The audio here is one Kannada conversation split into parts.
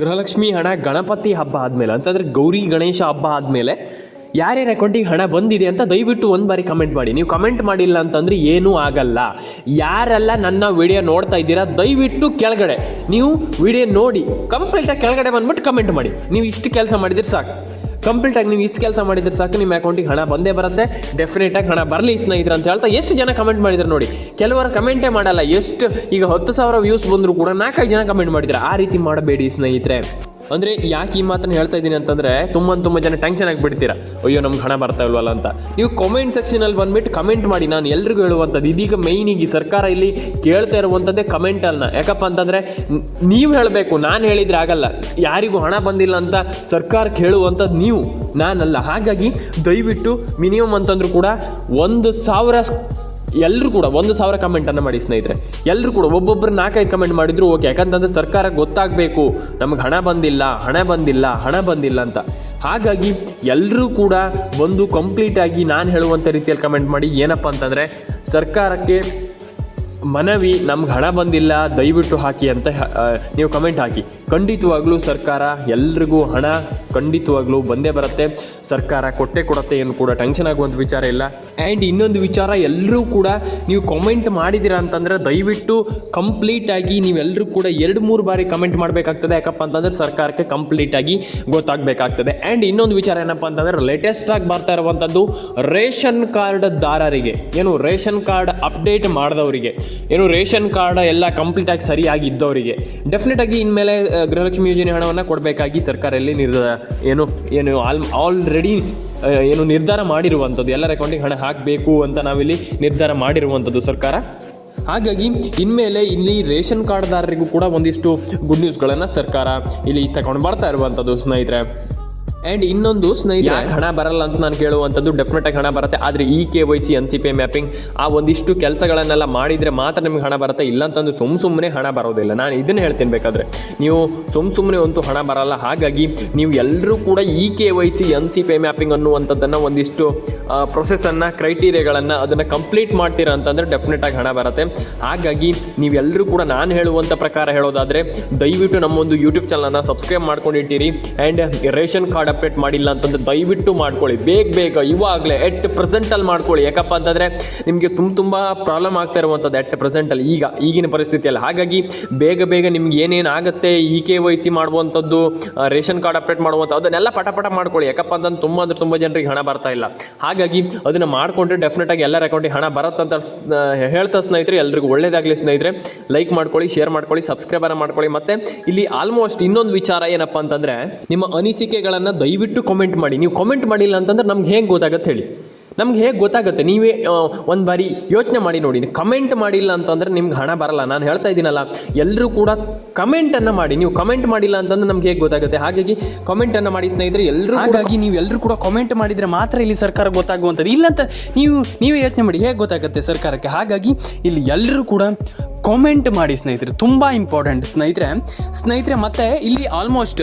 ಗೃಹಲಕ್ಷ್ಮಿ ಹಣ ಗಣಪತಿ ಹಬ್ಬ ಆದಮೇಲೆ, ಅಂತಂದರೆ ಗೌರಿ ಗಣೇಶ ಹಬ್ಬ ಆದಮೇಲೆ ಯಾರ್ಯಾರ ಅಕೌಂಟಿಗೆ ಹಣ ಬಂದಿದೆ ಅಂತ ದಯವಿಟ್ಟು ಒಂದು ಬಾರಿ ಕಮೆಂಟ್ ಮಾಡಿ. ನೀವು ಕಮೆಂಟ್ ಮಾಡಿಲ್ಲ ಅಂತಂದರೆ ಏನೂ ಆಗಲ್ಲ. ಯಾರೆಲ್ಲ ನನ್ನ ವಿಡಿಯೋ ನೋಡ್ತಾ ಇದ್ದೀರಾ, ದಯವಿಟ್ಟು ಕೆಳಗಡೆ ನೀವು ವಿಡಿಯೋ ನೋಡಿ. ಕಂಪ್ಲೀಟಾಗಿ ಕೆಳಗಡೆ ಬಂದ್ಬಿಟ್ಟು ಕಮೆಂಟ್ ಮಾಡಿ. ನೀವು ಇಷ್ಟು ಕೆಲಸ ಮಾಡಿದ್ರೆ ಸಾಕು. ಕಂಪ್ಲೀಟಾಗಿ ನೀವು ಇಷ್ಟು ಕೆಲಸ ಮಾಡಿದ್ರೆ ಸಾಕು, ನಿಮ್ಮ ಅಕೌಂಟಿಗೆ ಹಣ ಬಂದೇ ಬರುತ್ತೆ. ಡೆಫಿನೆಟಾಗಿ ಹಣ ಬರಲಿ ಸ್ನೇಹಿತರೆ ಅಂತ ಹೇಳ್ತಾ ಎಷ್ಟು ಜನ ಕಮೆಂಟ್ ಮಾಡಿದ್ರು ನೋಡಿ. ಕೆಲವರು ಕಮೆಂಟೇ ಮಾಡಲ್ಲ, ಎಷ್ಟು ಈಗ ಹತ್ತು ಸಾವಿರ ವ್ಯೂಸ್ ಬಂದರೂ ಕೂಡ ನಾಲ್ಕೈದು ಜನ ಕಮೆಂಟ್ ಮಾಡಿದ್ದಾರೆ ಆ ರೀತಿ ಮಾಡಬೇಡಿ ಸ್ನೇಹಿತರೆ. ಅಂದರೆ ಯಾಕೆ ಈ ಮಾತನ್ನು ಹೇಳ್ತಾ ಇದ್ದೀನಿ ಅಂತಂದರೆ ತುಂಬ ತುಂಬ ಜನ ಟೆನ್ಷನ್ ಆಗಿಬಿಡ್ತೀರಾ. ಅಯ್ಯೋ, ನಮ್ಗೆ ಹಣ ಬರ್ತಾ ಇಲ್ವಲ್ಲ ಅಂತ. ನೀವು ಕಾಮೆಂಟ್ ಸೆಕ್ಷನಲ್ಲಿ ಬಂದುಬಿಟ್ಟು ಕಮೆಂಟ್ ಮಾಡಿ. ನಾನು ಎಲ್ರಿಗೂ ಹೇಳುವಂಥದ್ದು, ಇದೀಗ ಮೈನಿಗೆ ಸರ್ಕಾರ ಇಲ್ಲಿ ಕೇಳ್ತಾ ಇರುವಂಥದ್ದೇ ಕಮೆಂಟಲ್ಲ ಯಾಕಪ್ಪ ಅಂತಂದರೆ, ನೀವು ಹೇಳಬೇಕು, ನಾನು ಹೇಳಿದರೆ ಆಗಲ್ಲ. ಯಾರಿಗೂ ಹಣ ಬಂದಿಲ್ಲ ಅಂತ ಸರ್ಕಾರಕ್ಕೆ ಹೇಳುವಂಥದ್ದು ನೀವು, ನಾನಲ್ಲ. ಹಾಗಾಗಿ ದಯವಿಟ್ಟು ಮಿನಿಮಮ್ ಅಂತಂದ್ರೂ ಕೂಡ ಒಂದು ಸಾವಿರ ಎಲ್ಲರೂ ಕೂಡ ಒಂದು ಸಾವಿರ ಕಮೆಂಟನ್ನು ಮಾಡಿ ಸ್ನೇಹಿತರೆ. ಎಲ್ಲರೂ ಕೂಡ ಒಬ್ಬೊಬ್ಬರು ನಾಲ್ಕೈದು ಕಮೆಂಟ್ ಮಾಡಿದ್ರು ಓಕೆ ಯಾಕಂತಂದ್ರೆ ಸರ್ಕಾರ ಗೊತ್ತಾಗಬೇಕು, ನಮಗೆ ಹಣ ಬಂದಿಲ್ಲ ಹಣ ಬಂದಿಲ್ಲ ಹಣ ಬಂದಿಲ್ಲ ಅಂತ. ಹಾಗಾಗಿ ಎಲ್ಲರೂ ಕೂಡ ಒಂದು ಕಂಪ್ಲೀಟಾಗಿ ನಾನು ಹೇಳುವಂಥ ರೀತಿಯಲ್ಲಿ ಕಮೆಂಟ್ ಮಾಡಿ ಏನಪ್ಪ ಅಂತಂದರೆ, ಸರ್ಕಾರಕ್ಕೆ ಮನವಿ, ನಮ್ಗೆ ಹಣ ಬಂದಿಲ್ಲ, ದಯವಿಟ್ಟು ಹಾಕಿ ಅಂತ ನೀವು ಕಮೆಂಟ್ ಹಾಕಿ. ಖಂಡಿತವಾಗ್ಲೂ ಸರ್ಕಾರ ಎಲ್ರಿಗೂ ಹಣ ಖಂಡಿತವಾಗ್ಲೂ ಬಂದೇ ಬರುತ್ತೆ. ಸರ್ಕಾರ ಕೊಟ್ಟೆ ಕೊಡುತ್ತೆ ಏನು ಕೂಡ ಟೆನ್ಷನ್ ಆಗುವಂಥ ವಿಚಾರ ಇಲ್ಲ. ಆ್ಯಂಡ್ ಇನ್ನೊಂದು ವಿಚಾರ ಎಲ್ಲರೂ ಕೂಡ ನೀವು ಕಮೆಂಟ್ ಮಾಡಿದ್ದೀರಾ ಅಂತಂದರೆ ದಯವಿಟ್ಟು ಕಂಪ್ಲೀಟಾಗಿ ನೀವೆಲ್ಲರೂ ಕೂಡ ಎರಡು ಮೂರು ಬಾರಿ ಕಮೆಂಟ್ ಮಾಡಬೇಕಾಗ್ತದೆ. ಯಾಕಪ್ಪ ಅಂತಂದರೆ ಸರ್ಕಾರಕ್ಕೆ ಕಂಪ್ಲೀಟಾಗಿ ಗೊತ್ತಾಗಬೇಕಾಗ್ತದೆ. ಆ್ಯಂಡ್ ಇನ್ನೊಂದು ವಿಚಾರ ಏನಪ್ಪ ಅಂತಂದರೆ ಲೇಟೆಸ್ಟಾಗಿ ಬರ್ತಾ ಇರುವಂಥದ್ದು ರೇಷನ್ ಕಾರ್ಡ್ ದಾರರಿಗೆ ಏನು, ರೇಷನ್ ಕಾರ್ಡ್ ಅಪ್ಡೇಟ್ ಮಾಡಿದವರಿಗೆ. ಏನು, ರೇಷನ್ ಕಾರ್ಡ್ ಎಲ್ಲ ಕಂಪ್ಲೀಟಾಗಿ ಸರಿಯಾಗಿ ಇದ್ದವರಿಗೆ. ಡೆಫಿನೆಟಾಗಿ ಇನ್ಮೇಲೆ ಗೃಹಲಕ್ಷ್ಮಿ ಯೋಜನೆ ಹಣವನ್ನು ಕೊಡಬೇಕಾಗಿ ಸರ್ಕಾರ ಇಲ್ಲಿ ನಿರ್ಧಾರ ಏನು ಏನು ಆಲ್ ಆಲ್ರೆಡಿ ಏನು ನಿರ್ಧಾರ ಮಾಡಿರುವಂಥದ್ದು. ಎಲ್ಲರ ಅಕೌಂಟಿಗೆ ಹಣ ಹಾಕಬೇಕು ಅಂತ ನಾವಿಲ್ಲಿ ನಿರ್ಧಾರ ಮಾಡಿರುವಂಥದ್ದು ಸರ್ಕಾರ. ಹಾಗಾಗಿ ಇನ್ಮೇಲೆ ಇಲ್ಲಿ ರೇಷನ್ ಕಾರ್ಡ್ದಾರರಿಗೂ ಕೂಡ ಒಂದಿಷ್ಟು ಗುಡ್ ನ್ಯೂಸ್ಗಳನ್ನು ಸರ್ಕಾರ ಇಲ್ಲಿ ತಗೊಂಡು ಬರ್ತಾ ಇರುವಂಥದ್ದು ಸ್ನೇಹಿತರೆ. ಆ್ಯಂಡ್ ಇನ್ನೊಂದು ಸ್ನೇಹಿತರೆ ಹಣ ಬರಲ್ಲ ಅಂತ ನಾನು ಕೇಳುವಂಥದ್ದು ಡೆಫಿನೆಟ್ ಆಗಿ ಹಣ ಬರುತ್ತೆ. ಆದರೆ E K Y C N C P mapping ಆ ಒಂದಿಷ್ಟು ಕೆಲಸಗಳನ್ನೆಲ್ಲ ಮಾಡಿದರೆ ಮಾತ್ರ ನಿಮ್ಗೆ ಹಣ ಬರುತ್ತೆ. ಇಲ್ಲ ಅಂತಂದು ಸುಮ್ ಸುಮ್ಮನೆ ಹಣ ಬರೋದಿಲ್ಲ. ನಾನು ಇದನ್ನು ಹೇಳ್ತೀನಿ ಬೇಕಾದ್ರೆ. ನೀವು ಸುಮ್ ಸುಮ್ಮನೆ ಅಂತೂ ಹಣ ಬರಲ್ಲ. ಹಾಗಾಗಿ ನೀವು ಎಲ್ಲರೂ ಕೂಡ E K Y C N C P mapping ಅನ್ನುವಂಥದ್ದನ್ನು ಒಂದಿಷ್ಟು ಪ್ರೊಸೆಸನ್ನು ಕ್ರೈಟೀರಿಯಾಗಳನ್ನು ಅದನ್ನು ಕಂಪ್ಲೀಟ್ ಮಾಡ್ತೀರಾ ಅಂತಂದರೆ ಡೆಫಿನೆಟ್ ಆಗಿ ಹಣ ಬರುತ್ತೆ. ಹಾಗಾಗಿ ನೀವೆಲ್ಲರೂ ಕೂಡ ನಾನು ಹೇಳುವಂಥ ಪ್ರಕಾರ ಹೇಳೋದಾದರೆ, ದಯವಿಟ್ಟು ನಮ್ಮೊಂದು ಯೂಟ್ಯೂಬ್ ಚಾನಲನ್ನು ಸಬ್ಸ್ಕ್ರೈಬ್ ಮಾಡ್ಕೊಂಡಿಟ್ಟಿರಿ. ಆ್ಯಂಡ್ ರೇಷನ್ ಕಾರ್ಡ್ ಅಪ್ಡೇಟ್ ಮಾಡಿಲ್ಲ ಅಂತಂದ್ರೆ ದಯವಿಟ್ಟು ಮಾಡ್ಕೊಳ್ಳಿ. ಬೇಗ ಬೇಗ, ಇವಾಗಲೇ ಎಟ್ ಪ್ರೆಸೆಂಟಲ್ಲಿ ಮಾಡ್ಕೊಳ್ಳಿ. ಯಾಕಪ್ಪ ಅಂತಂದರೆ ನಿಮಗೆ ತುಂಬ ತುಂಬ ಪ್ರಾಬ್ಲಮ್ ಆಗ್ತಾ ಇರುವಂಥದ್ದು ಎಟ್ ಪ್ರೆಸೆಂಟಲ್ಲಿ ಈಗ, ಈಗಿನ ಪರಿಸ್ಥಿತಿಯಲ್ಲಿ. ಹಾಗಾಗಿ ಬೇಗ ಬೇಗ ನಿಮ್ಗೆ ಏನೇನು ಆಗುತ್ತೆ ಇ ಕೆ ವೈ ಸಿ ಮಾಡುವಂಥದ್ದು ರೇಷನ್ ಕಾರ್ಡ್ ಅಪ್ಡೇಟ್ ಮಾಡುವಂಥ ಅದನ್ನೆಲ್ಲ ಪಟ ಪಟ ಮಾಡ್ಕೊಳ್ಳಿ. ಯಾಕಪ್ಪ ಅಂತಂದ್ರೆ ತುಂಬ ಅಂದ್ರೆ ತುಂಬ ಜನರಿಗೆ ಹಣ ಬರ್ತಾ ಇಲ್ಲ. ಹಾಗಾಗಿ ಅದನ್ನು ಮಾಡಿಕೊಂಡ್ರೆ ಡೆಫಿನೆಟಾಗಿ ಎಲ್ಲರ ಅಕೌಂಟಿಗೆ ಹಣ ಬರುತ್ತಂತ ಹೇಳ್ತಾ ಸ್ನೇಹಿತರೆ, ಎಲ್ರಿಗೂ ಒಳ್ಳೇದಾಗಲಿ ಸ್ನೇಹಿತರೆ. ಲೈಕ್ ಮಾಡ್ಕೊಳ್ಳಿ ಶೇರ್ ಮಾಡ್ಕೊಳ್ಳಿ ಸಬ್ಸ್ಕ್ರೈಬರ್ ಮಾಡ್ಕೊಳ್ಳಿ. ಮತ್ತೆ ಇಲ್ಲಿ ಆಲ್ಮೋಸ್ಟ್ ಇನ್ನೊಂದು ವಿಚಾರ ಏನಪ್ಪ ಅಂತಂದರೆ, ನಿಮ್ಮ ಅನಿಸಿಕೆಗಳನ್ನು ದಯವಿಟ್ಟು ಕಮೆಂಟ್ ಮಾಡಿ. ನೀವು ಕಾಮೆಂಟ್ ಮಾಡಿಲ್ಲ ಅಂತಂದ್ರೆ ನಮ್ಗೆ ಹೇಗೆ ಗೊತ್ತಾಗತ್ತೆ ಹೇಳಿ. ನಮ್ಗೆ ಹೇಗೆ ಗೊತ್ತಾಗುತ್ತೆ? ನೀವೇ ಒಂದು ಬಾರಿ ಯೋಚನೆ ಮಾಡಿ ನೋಡಿ. ಕಮೆಂಟ್ ಮಾಡಿಲ್ಲ ಅಂತಂದ್ರೆ ನಿಮ್ಗೆ ಹಣ ಬರಲ್ಲ. ನಾನು ಹೇಳ್ತಾ ಇದ್ದೀನಲ್ಲ. ಎಲ್ಲರೂ ಕೂಡ ಕಮೆಂಟನ್ನು ಮಾಡಿ. ನೀವು ಕಮೆಂಟ್ ಮಾಡಿಲ್ಲ ಅಂತಂದ್ರೆ ನಮ್ಗೆ ಹೇಗೆ ಗೊತ್ತಾಗುತ್ತೆ? ಹಾಗಾಗಿ ಕಮೆಂಟನ್ನು ಮಾಡಿ ಸ್ನೇಹಿತರೆ ಎಲ್ಲರೂ ಹಾಗಾಗಿ ನೀವು ಎಲ್ಲರೂ ಕೂಡ ಕಾಮೆಂಟ್ ಮಾಡಿದರೆ ಮಾತ್ರ ಇಲ್ಲಿ ಸರ್ಕಾರ ಗೊತ್ತಾಗುವಂಥದ್ದು. ಇಲ್ಲಂತ ನೀವು, ನೀವೇ ಯೋಚನೆ ಮಾಡಿ. ಹೇಗೆ ಗೊತ್ತಾಗುತ್ತೆ ಸರ್ಕಾರಕ್ಕೆ? ಹಾಗಾಗಿ ಇಲ್ಲಿ ಎಲ್ಲರೂ ಕೂಡ ಕಾಮೆಂಟ್ ಮಾಡಿ ಸ್ನೇಹಿತರೆ. ತುಂಬ ಇಂಪಾರ್ಟೆಂಟ್ ಸ್ನೇಹಿತರೆ. ಸ್ನೇಹಿತರೆ, ಮತ್ತೆ ಇಲ್ಲಿ ಆಲ್ಮೋಸ್ಟ್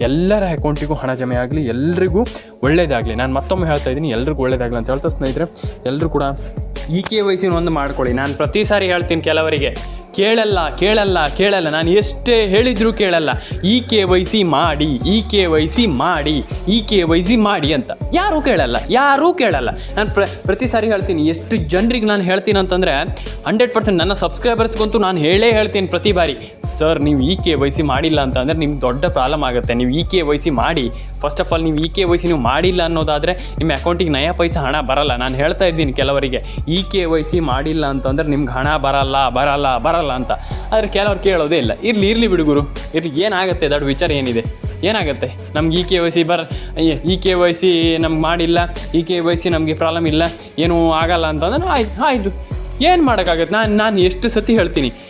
ಎಲ್ಲರ ಅಕೌಂಟಿಗೂ ಹಣ ಜಮೆ ಆಗಲಿ, ಎಲ್ರಿಗೂ ಒಳ್ಳೇದಾಗಲಿ. ನಾನು ಮತ್ತೊಮ್ಮೆ ಹೇಳ್ತಾ ಇದ್ದೀನಿ, ಎಲ್ರಿಗೂ ಒಳ್ಳೇದಾಗಲಿ ಅಂತ ಹೇಳ್ತಾ ಸ್ನೇಹಿತರೆ ಎಲ್ಲರೂ ಕೂಡ ಇ ಕೆ ವಯಸ್ಸಿನ ಒಂದು ಮಾಡ್ಕೊಳ್ಳಿ. ನಾನು ಪ್ರತಿ ಸಾರಿ ಹೇಳ್ತೀನಿ ಕೆಲವರಿಗೆ. ಕೇಳಲ್ಲ ಕೇಳಲ್ಲ ಕೇಳಲ್ಲ. ನಾನು ಎಷ್ಟೇ ಹೇಳಿದರೂ ಕೇಳಲ್ಲ. ಈ ಕೆ ವೈ ಸಿ ಮಾಡಿ, ಈ ಕೆ ವೈ ಸಿ ಮಾಡಿ, ಈ ಕೆ ವೈ ಸಿ ಮಾಡಿ ಅಂತ. ಯಾರೂ ಕೇಳಲ್ಲ ಯಾರೂ ಕೇಳಲ್ಲ. ನಾನು ಪ್ರ, ಪ್ರತಿ ಸಾರಿ ಹೇಳ್ತೀನಿ, ಎಷ್ಟು ಜನರಿಗೆ ನಾನು ಹೇಳ್ತೀನಿ ಅಂತಂದರೆ, ಹಂಡ್ರೆಡ್ ಪರ್ಸೆಂಟ್ ನನ್ನ ಸಬ್ಸ್ಕ್ರೈಬರ್ಸ್ಗಂತೂ ನಾನು ಹೇಳೇ ಹೇಳ್ತೀನಿ ಪ್ರತಿ ಬಾರಿ. ಸರ್, ನೀವು ಇ ಕೆ ವೈ ಸಿ ಮಾಡಿಲ್ಲ ಅಂತಂದರೆ ನಿಮ್ಗೆ ದೊಡ್ಡ ಪ್ರಾಬ್ಲಮ್ ಆಗುತ್ತೆ. ನೀವು ಇ ಕೆ ವೈ ಸಿ ಮಾಡಿ ಫಸ್ಟ್ ಆಫ್ ಆಲ್ ನೀವು ಇ ಕೆ ವೈ ಸಿ ನೀವು ಮಾಡಿಲ್ಲ ಅನ್ನೋದಾದರೆ ನಿಮ್ಮ ಅಕೌಂಟಿಗೆ ನಯ ಪೈಸೆ ಹಣ ಬರಲ್ಲ. ನಾನು ಹೇಳ್ತಾ ಇದ್ದೀನಿ ಕೆಲವರಿಗೆ ಇ ಕೆ ವೈ ಸಿ ಮಾಡಿಲ್ಲ ಅಂತಂದರೆ ನಿಮ್ಗೆ ಹಣ ಬರಲ್ಲ ಬರಲ್ಲ ಬರಲ್ಲ ಅಂತ. ಆದರೆ ಕೆಲವ್ರು ಕೇಳೋದೇ ಇಲ್ಲ. ಇರಲಿ ಇರಲಿ ಬಿಡುಗುರು ಇರಲಿ, ಏನಾಗುತ್ತೆ? ದೊಡ್ಡ ವಿಚಾರ ಏನಿದೆ? ಏನಾಗುತ್ತೆ? ನಮ್ಗೆ ಇ ಕೆ ವೈ ಸಿ ಬರ ಇ ಕೆ ವೈ ಸಿ ನಮ್ಗೆ ಮಾಡಿಲ್ಲ ಇ ಕೆ ವೈ ಸಿ ನಮಗೆ ಪ್ರಾಬ್ಲಮ್ ಇಲ್ಲ, ಏನೂ ಆಗಲ್ಲ ಅಂತಂದ್ರೆ ಆಯ್ತು ಆಯಿತು. ಏನು ಮಾಡೋಕ್ಕಾಗತ್ತೆ? ನಾನು ನಾನು ಎಷ್ಟು ಸತಿ ಹೇಳ್ತೀನಿ